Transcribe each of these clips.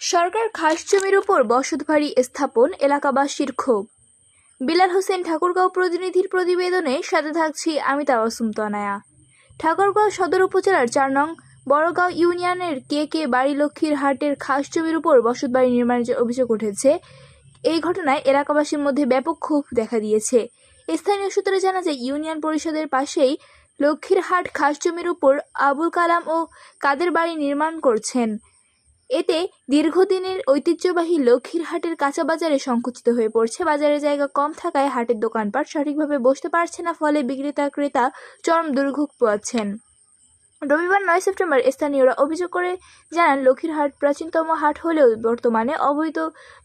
সরকার খাস জমির উপর বসতবাড়ি স্থাপন এলাকাবাসীর ক্ষোভ। বিলাল হোসেন ঠাকুরগাঁও প্রতিনিধির প্রতিবেদনে সাথে থাকছি আমি তাওয়াসুম তনায়া। ঠাকুরগাঁও সদর উপজেলার চার নং বড়গাঁও ইউনিয়নের কে কে বাড়ি লক্ষ্মীর হাটের খাস জমির উপর বসতবাড়ি নির্মাণের যে অভিযোগ উঠেছে, এই ঘটনায় এলাকাবাসীর মধ্যে ব্যাপক ক্ষোভ দেখা দিয়েছে। স্থানীয় সূত্রে জানা যায়, ইউনিয়ন পরিষদের পাশেই লক্ষ্মীর হাট খাস জমির উপর আবুল কালাম ও কাদের বাড়ি নির্মাণ করছেন। এতে দীর্ঘদিনের ঐতিহ্যবাহী লক্ষ্মীর হাটের কাঁচা বাজারে সংকুচিত হয়ে পড়ছে। বাজারে জায়গা কম থাকায় হাটের দোকানপাট সঠিকভাবে বসতে পারছে না, ফলে বিক্রেতা, ক্রেতা চরম দুর্ভোগ পোয়াচ্ছেন। রবিবার নয় সেপ্টেম্বর স্থানীয়রা অভিযোগ করে জানান, লক্ষ্মীর হাট প্রাচীনতম হাট হলেও বর্তমানে অবৈধ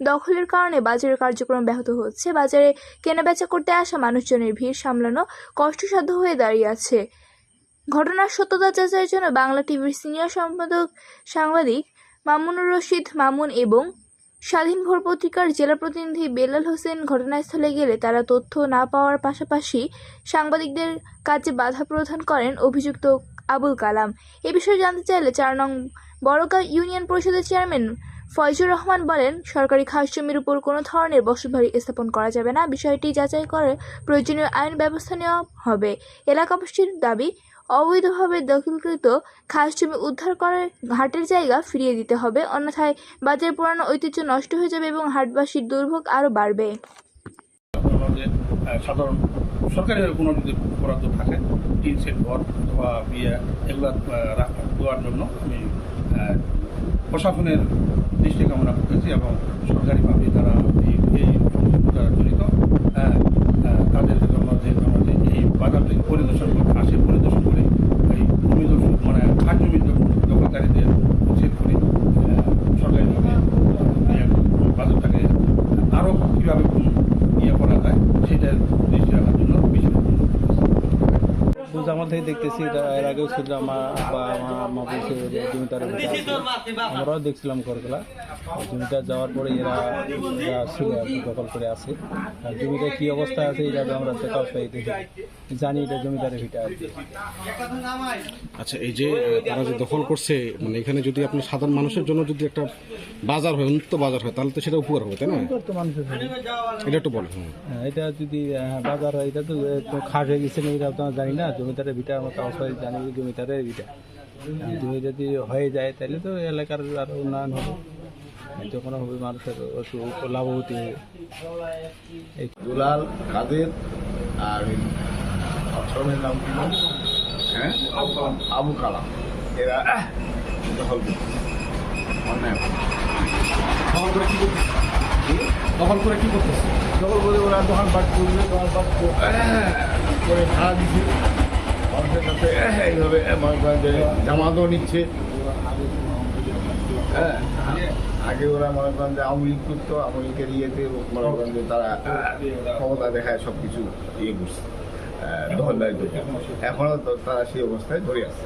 দখলের কারণে বাজারের কার্যক্রম ব্যাহত হচ্ছে। বাজারে কেনাবেচা করতে আসা মানুষজনের ভিড় সামলানো কষ্টসাধ্য হয়ে দাঁড়িয়ে আছে। ঘটনার সত্যতা যাচাইয়ের জন্য বাংলা টিভির সিনিয়র সম্পাদক সাংবাদিক মামুনুর রশিদ, মামুন এবং স্বাধীন ভোর পত্রিকার জেলা প্রতিনিধি বেলাল হোসেন ঘটনাস্থলে গেলে তারা তথ্য না পাওয়ার পাশাপাশি সাংবাদিকদের কাজে বাধা প্রদান করেন অভিযুক্ত আবুল কালাম। এ বিষয়ে জানতে চাইলে চার নং বড়গাঁও ইউনিয়ন পরিষদের চেয়ারম্যান ফয়জুর রহমান বলেন, সরকারি খাস জমির উপর কোনো ধরনের বসতবাড়ি স্থাপন করা যাবে না। বিষয়টি যাচাই করে প্রয়োজনীয় আইন ব্যবস্থা নেওয়া হবে। এলাকাবাসীর দাবি অবৈধভাবে দখলকৃত খাস জমি উদ্ধার করে হাটের জায়গা ফিরিয়ে দিতে হবে। অন্যথায় বাজারের পুরানো ঐতিহ্য নষ্ট হয়ে যাবে এবং হাটবাসীর দুর্ভোগ আরও বাড়বে। সাধারণ সরকারি কোনো যদি বরাদ্দ থাকে টিন সেট ঘর অথবা বিয়ে, এগুলো দেওয়ার জন্য আমি প্রশাসনের দৃষ্টি কামনা করতেছি এবং সরকারিভাবে তারা এই যারা জড়িত তাদের জন্য যে এই বাজারটি পরিদর্শন করে এই ভূমি দর্শন মানে খাট জমি দখলকারীদের উচ্ছেদ করে আহ, সরকারিভাবে আহ, বাজারটাকে আরও কীভাবে ইয়ে করা যায় সেটা বিষয় বুঝ আমার থেকে দেখতেছি এর আগেও ছিল আমার আব্বা আমার আম্মা বলছে জমিদার আমরাও দেখছিলাম ঘরগুলা। জমিটা যাওয়ার পরে এরা ছিল দখল করে আছে। আর জমিটা কি অবস্থা আছে এটা তো আমরা দেখাও পাই দেখি। জানি এটা জমিদারের ভিটা কি। আচ্ছা এই যে তারা যে দখল করছে মানে এখানে যদি আপনি সাধারণ মানুষের জন্য যদি একটা বাজার হয় উন্নত বাজার হয় তাহলে তো সেটা উপকার হবে তাই না? মানুষের। এটা একটু বলেন হুম। হ্যাঁ, এটা যদি বাজার হয় এটা তো খাস হয়ে গেছে না এটা তো জানি না জমিদারের ভিটা, আমরা সবাই জানি জমিদারের ভিটা। জমি যদি হয়ে যায়, তাহলে তো এলাকার আরও উন্নয়ন হবে। তখন হবে, মানুষের লাভবতী হবে। এই দুলাল, কাদের আর ছেলের নাম কি হ্যাঁ? আবু কালাম। এরা দখল করে। দখল করে কি দখল করে কি করতেছে? দখল করে ওরা দোকান পাট করবে করে ভাড়া দিচ্ছে মানুষের কাছে এইভাবে মনে যে জামাতও নিচ্ছে। হ্যাঁ আগে ওরা মনে যে আওয়ামী করতো, আওয়ামী লীগের মনে করেন যে তারা ক্ষমতা দেখায় সব কিছু ইয়ে করছে দখলদারি করছে এখনও তারা সেই অবস্থায় ধরে আছে।